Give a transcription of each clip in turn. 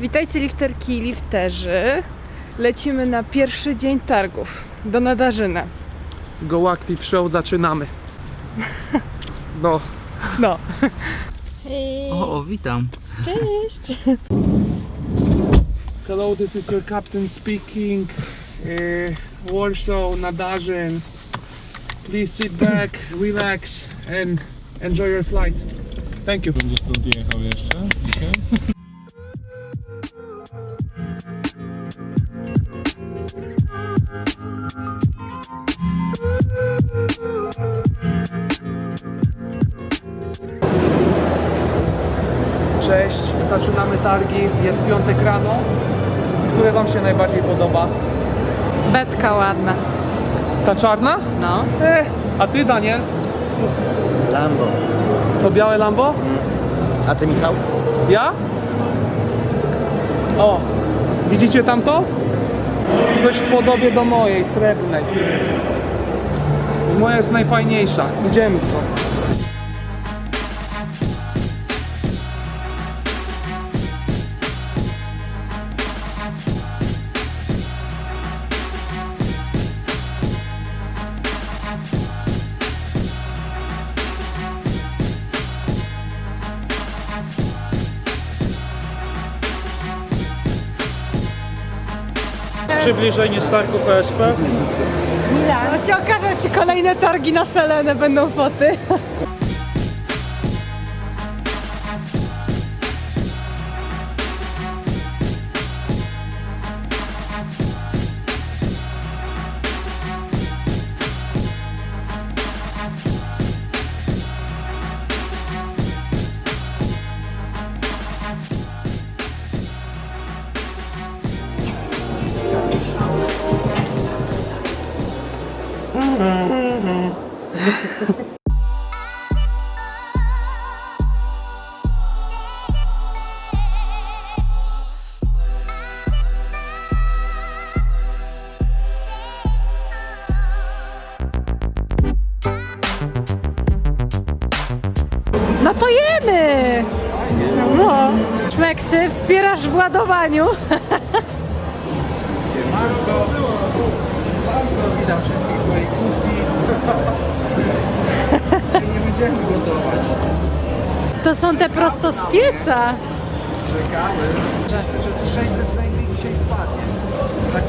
Witajcie lifterki i lifterzy. Lecimy na pierwszy dzień targów do Nadarzyna. Go Active Show zaczynamy. No, No. O, o, witam. hello, this is your captain speaking. Uh, Warsaw, Nadarzyn. Please sit back, relax and enjoy your flight. Thank you. Będziesz stąd jechał jeszcze? dzisiaj? Zaczynamy targi. Jest piątek rano. Które Wam się najbardziej podoba? Betka ładna. Ta czarna? No. Eh, a Ty, Daniel? Lambo. To białe Lambo? A ty Michał? Ja? O, widzicie tamto? Coś w podobie do mojej, srebrnej. Moja jest najfajniejsza. Idziemy stąd. Przybliżenie z parku PSP. No się okaże, czy kolejne targi na Selenę będą foty. No to jemy! No. Szmeksy, wspierasz w ładowaniu. Witam wszystkich w mojej kuchni. Nie będziemy gotować. To są te prosto z pieca. Czekamy. Przez 600 węgli dzisiaj wpadnie. Tak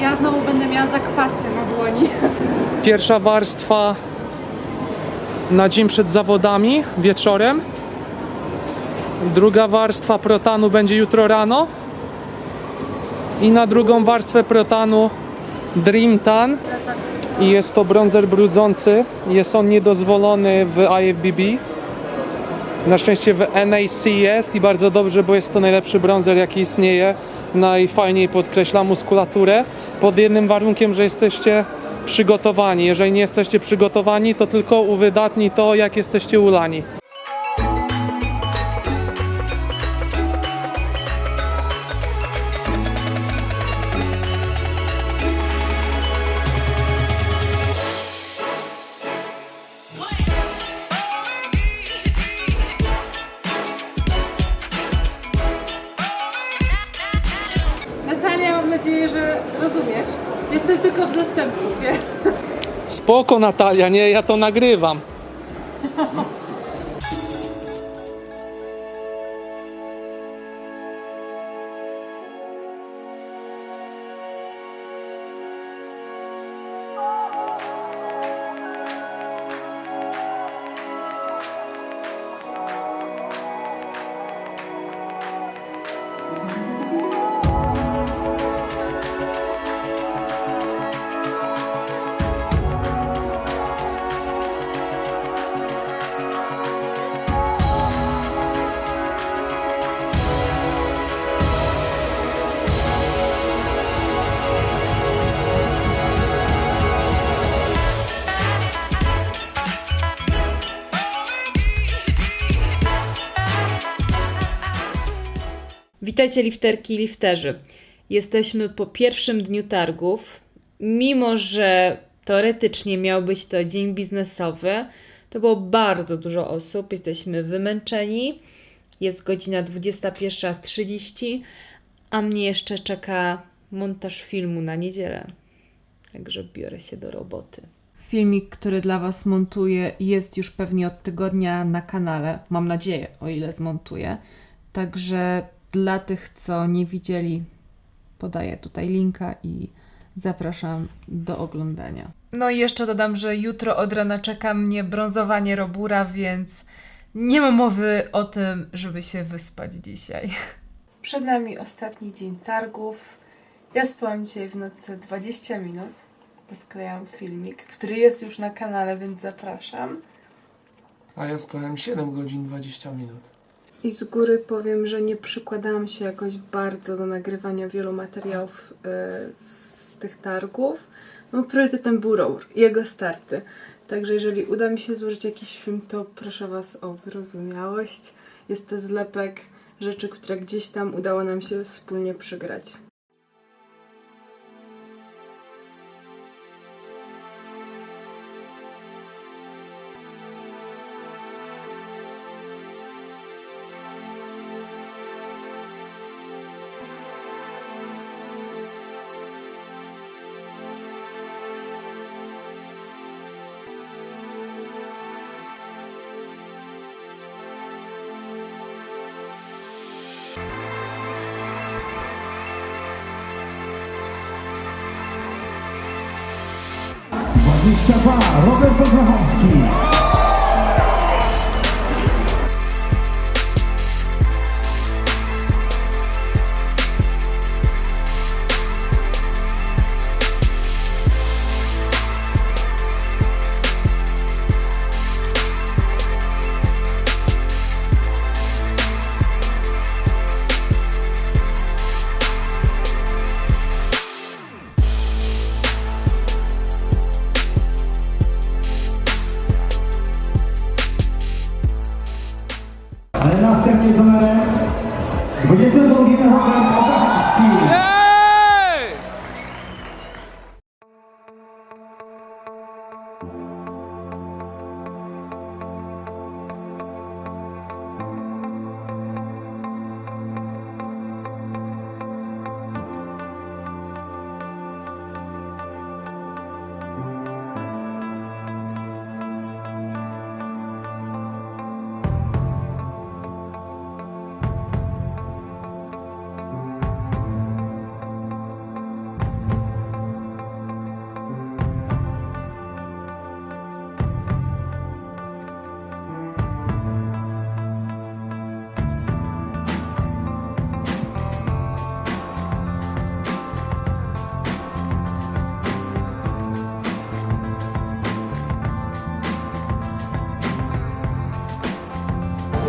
Ja znowu będę miała zakwasy na dłoni. Pierwsza warstwa na dzień przed zawodami wieczorem. Druga warstwa protanu będzie jutro rano. I na drugą warstwę protanu Dream Tan. I jest to bronzer brudzący. Jest on niedozwolony w IFBB. Na szczęście w NAC jest i bardzo dobrze, bo jest to najlepszy bronzer jaki istnieje. Najfajniej podkreśla muskulaturę. Pod jednym warunkiem, że jesteście przygotowani. Jeżeli nie jesteście przygotowani, to tylko uwydatni to, jak jesteście ulani. Spoko Natalia, nie, ja to nagrywam. Witajcie lifterki i lifterzy. Jesteśmy po pierwszym dniu targów. Mimo, że teoretycznie miał być to dzień biznesowy, to było bardzo dużo osób. Jesteśmy wymęczeni. Jest godzina 21.30, a mnie jeszcze czeka montaż filmu na niedzielę. Także biorę się do roboty. Filmik, który dla Was montuję, jest już pewnie od tygodnia na kanale. Mam nadzieję, o ile zmontuję. Także dla tych, co nie widzieli, podaję tutaj linka i zapraszam do oglądania. No i jeszcze dodam, że jutro od rana czeka mnie brązowanie robura, więc nie ma mowy o tym, żeby się wyspać dzisiaj. Przed nami ostatni dzień targów. Ja spałam dzisiaj w nocy 20 minut, bo sklejam filmik, który jest już na kanale, więc zapraszam. A ja spałem 7 godzin 20 minut. I z góry powiem, że nie przykładałam się jakoś bardzo do nagrywania wielu materiałów e, z tych targów. No, priorytetem był rower i jego starty. Także jeżeli uda mi się złożyć jakiś film, to proszę Was o wyrozumiałość. Jest to zlepek rzeczy, które gdzieś tam udało nam się wspólnie przygrać. Robert Bobrachowski. 22 Robert Bobrachowski.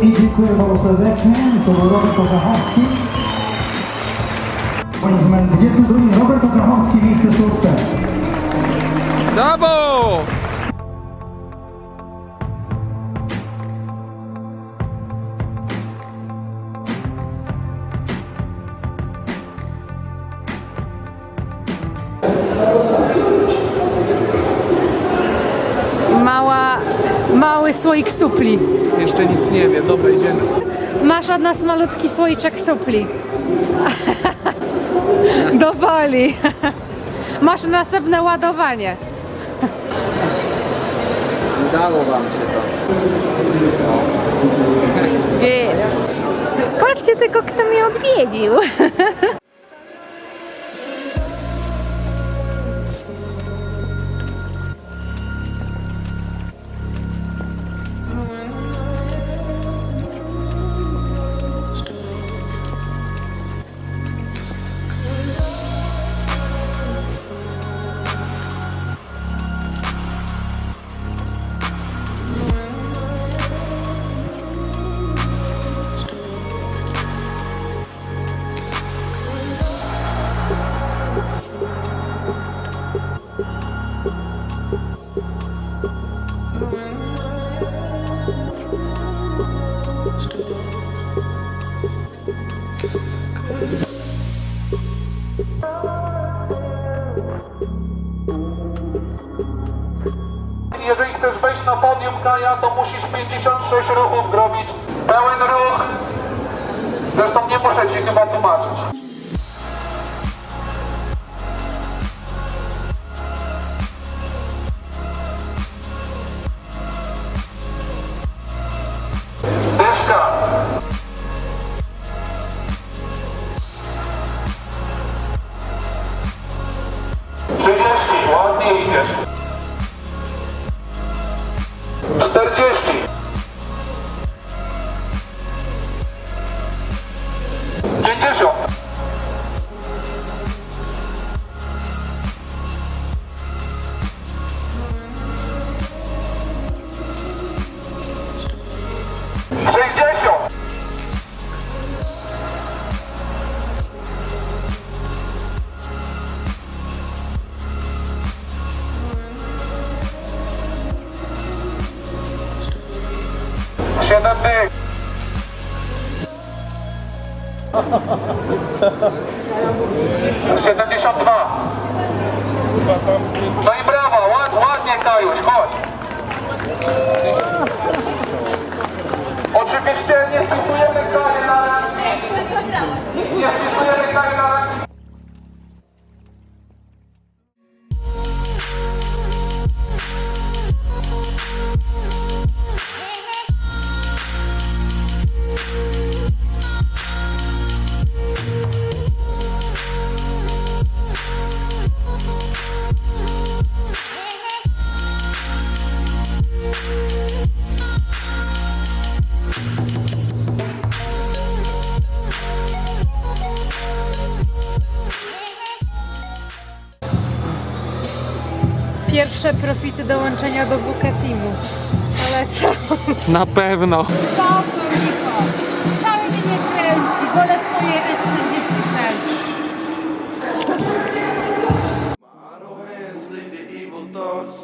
I dziękuję bardzo serdecznie. To był Robert Okrachowski. Koniec numer 22. Robert Okrachowski, miejsce szóste. Brawo! Mały słoik supli. Jeszcze nic nie wie, dobra idziemy. Masz od nas malutki słoiczek supli. Do woli. Masz następne ładowanie. Udało wam się to. Patrzcie tylko, kto mnie odwiedził. 56 ruchów zrobić. Pełen ruch. Zresztą nie muszę ci chyba tłumaczyć. 住所 72. No i brawo, ład, ładnie Kajuś, chodź. Oczywiście nie wpisujemy Kaję na ranki. Nie wpisujemy Kaję na ranki. Pierwsze profity dołączenia do WK Teamu. Co? Na pewno. Spoko, Niko. Wcale mnie nie kręci. Wolę twoje E46. Idle hands lead to evil thoughts.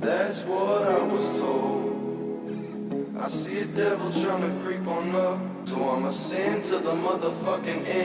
That's what I was told. I see a devil trying to creep on up. So I'ma sin to the motherfucking end.